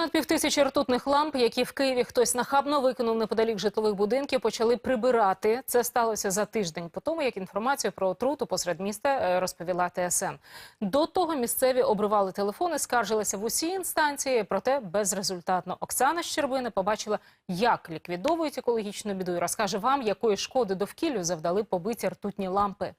Понад півтисячі ртутних ламп, які в Києві хтось нахабно викинув неподалік житлових будинків, почали прибирати. Це сталося за тиждень по тому, як інформацію про отруту посеред міста е, розповіла ТСН. До того місцеві обривали телефони, скаржилися в усі інстанції, проте безрезультатно. Оксана Щербина побачила, як ліквідовують екологічну біду, і розкаже вам, якої шкоди довкіллю завдали побиті ртутні лампи.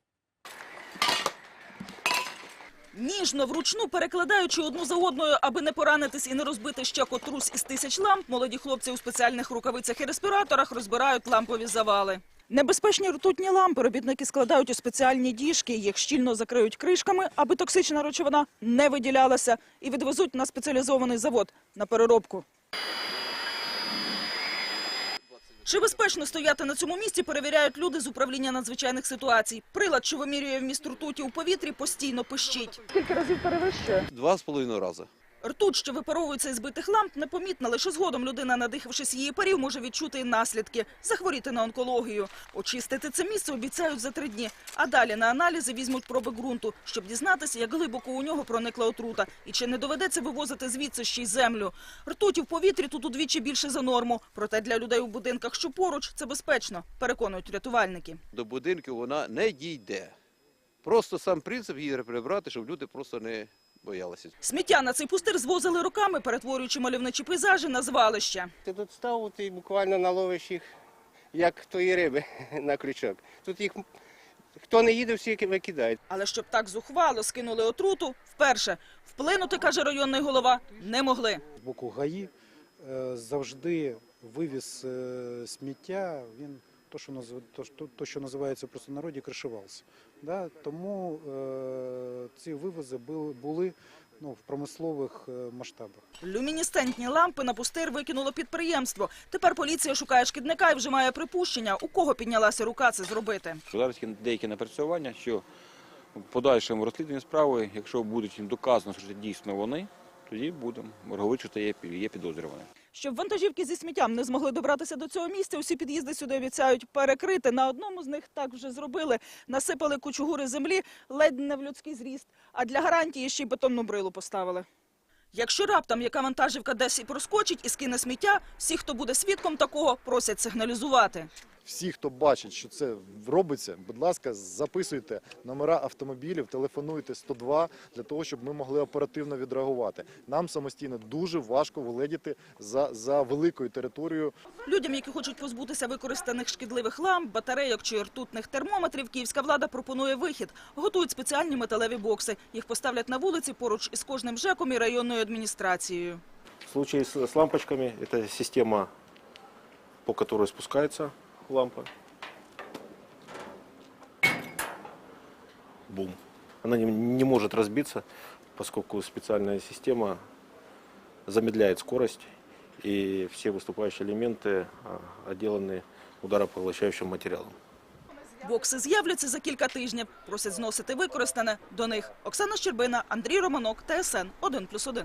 Ніжно, вручну перекладаючи одну за одною, аби не поранитись і не розбити ще котрусь із тисяч ламп, молоді хлопці у спеціальних рукавицях і респіраторах розбирають лампові завали. Небезпечні ртутні лампи робітники складають у спеціальні діжки, їх щільно закриють кришками, аби токсична речовина не виділялася, і відвезуть на спеціалізований завод на переробку. Чи безпечно стояти на цьому місці, перевіряють люди з управління надзвичайних ситуацій. Прилад, що вимірює вміст ртуті у повітрі, постійно пищить. Скільки разів перевищує? Два з половиною рази. Ртуть, що випаровується із битих ламп, непомітна. Лише згодом людина, надихавшись її парів, може відчути і наслідки – захворіти на онкологію. Очистити це місце обіцяють за три дні. А далі на аналізи візьмуть проби ґрунту, щоб дізнатися, як глибоко у нього проникла отрута. І чи не доведеться вивозити звідси ще й землю. Ртуті в повітрі тут удвічі більше за норму. Проте для людей у будинках, що поруч, це безпечно, переконують рятувальники. До будинків вона не дійде. Просто сам принцип її прибрати, щоб люди просто не боялися. Сміття на цей пустир звозили роками, перетворюючи мальовничі пейзажі на звалища. Ти тут став, ти буквально наловиш їх, як тої риби на крючок. Тут їх хто не їде, всі викидають. Але щоб так зухвало скинули отруту, вперше вплинути, каже районний голова, не могли. з боку ГАІ е, завжди вивіз е, сміття, він то, що, назив- то, що- то, що називається просто в народі кришувався. Да? Тому е, ці вивози були, були ну, в промислових е, масштабах. Люмінесцентні лампи на пустир викинуло підприємство. Тепер поліція шукає шкідника і вже має припущення, у кого піднялася рука це зробити. зараз є деякі напрацювання, що в подальшому розслідуванні справи, якщо будуть їм доказано, що це дійсно вони, тоді будемо говорити, що це є, є підозрювані. Щоб вантажівки зі сміттям не змогли добратися до цього місця, усі під'їзди сюди обіцяють перекрити. На одному з них так вже зробили. Насипали кучугури землі ледь не в людський зріст, а для гарантії ще й бетонну брилу поставили. Якщо раптом яка вантажівка десь і проскочить і скине сміття, всі, хто буде свідком такого, просять сигналізувати. Всі, хто бачить, що це робиться, будь ласка, записуйте номера автомобілів, телефонуйте 102 для того, щоб ми могли оперативно відреагувати. Нам самостійно дуже важко виледіти за, за великою територією Людям, які хочуть позбутися використаних шкідливих ламп, батарейок чи ртутних термометрів, київська влада пропонує вихід. Готують спеціальні металеві бокси. Їх поставлять на вулиці поруч із кожним ЖЕКом і районною адміністрацією. В случае с лампочками, это система, по которой спускается лампа. Бум. Она не, не может разбиться, поскольку специальная система замедляет скорость, и все выступающие элементы а, отделаны ударопоглощающим материалом. Бокси з'являться за кілька тижнів. Просять зносити використане до них. Оксана Щербина, Андрій Романок, ТСН 1+,1.